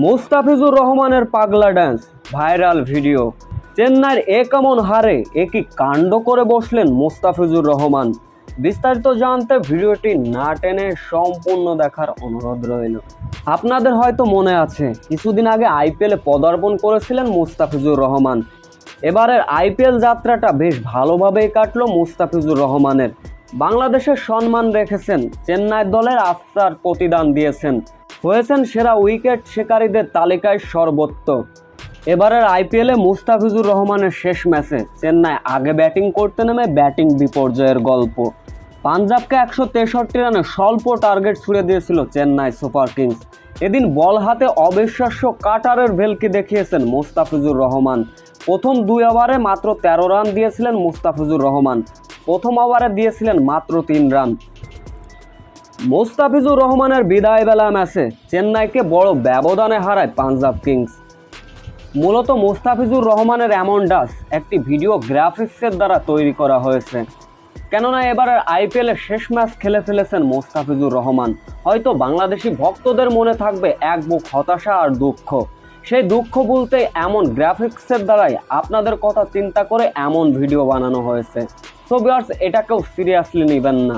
মুস্তাফিজুর রহমানের পাগলা dance viral video চেন্নাইয়ের এ কেমন হারে একই কাণ্ড করে বসলেন মুস্তাফিজুর রহমান। বিস্তারিত জানতে ভিডিওটি না টেনে সম্পূর্ণ দেখার অনুরোধ রইল। আপনাদের হয়তো মনে আছে, কিছুদিন আগে আইপিএলে পদার্পণ করেছিলেন মুস্তাফিজুর রহমান। এবারের আইপিএল যাত্রাটা বেশ ভালোভাবেই কাটলো মুস্তাফিজুর রহমানের। বাংলাদেশের সম্মান রেখেছেন, চেন্নাই দলের আস্থার প্রতিদান দিয়েছেন। হয়েছেন সেরা উইকেট শিকারীদের তালিকায় সর্বোচ্চ এবারের আইপিএলে মুস্তাফিজুর রহমানের শেষ ম্যাচে চেন্নাই আগে ব্যাটিং করতে নেমে ব্যাটিং বিপর্যয়ের গল্প। পাঞ্জাবকে একশো তেষট্টি রানে স্বল্প টার্গেট ছুড়ে দিয়েছিল চেন্নাই সুপার কিংস। এদিন বল হাতে অবিশ্বাস্য কাটারের ভেলকি দেখিয়েছেন মুস্তাফিজুর রহমান। প্রথম দুই ওভারে মাত্র তেরো রান দিয়েছিলেন মুস্তাফিজুর রহমান। প্রথম ওভারে দিয়েছিলেন মাত্র তিন রান। মুস্তাফিজুর রহমানের বিদায় বেলা ম্যাচে চেন্নাইকে বড় ব্যবধানে হারায় পাঞ্জাব কিংস। মূলত মোস্তাফিজুর রহমানের এমন ডাস একটি ভিডিও গ্রাফিক্সের দ্বারা তৈরি করা হয়েছে। কেননা এবারের আইপিএলের শেষ ম্যাচ খেলে ফেলেছেন মোস্তাফিজুর রহমান। হয়তো বাংলাদেশি ভক্তদের মনে থাকবে এক বুক হতাশা আর দুঃখ। সেই দুঃখ বলতে এমন গ্রাফিক্সের দ্বারাই আপনাদের কথা চিন্তা করে এমন ভিডিও বানানো হয়েছে। সো ভিউয়ার্স এটাকেও সিরিয়াসলি নেবেন না।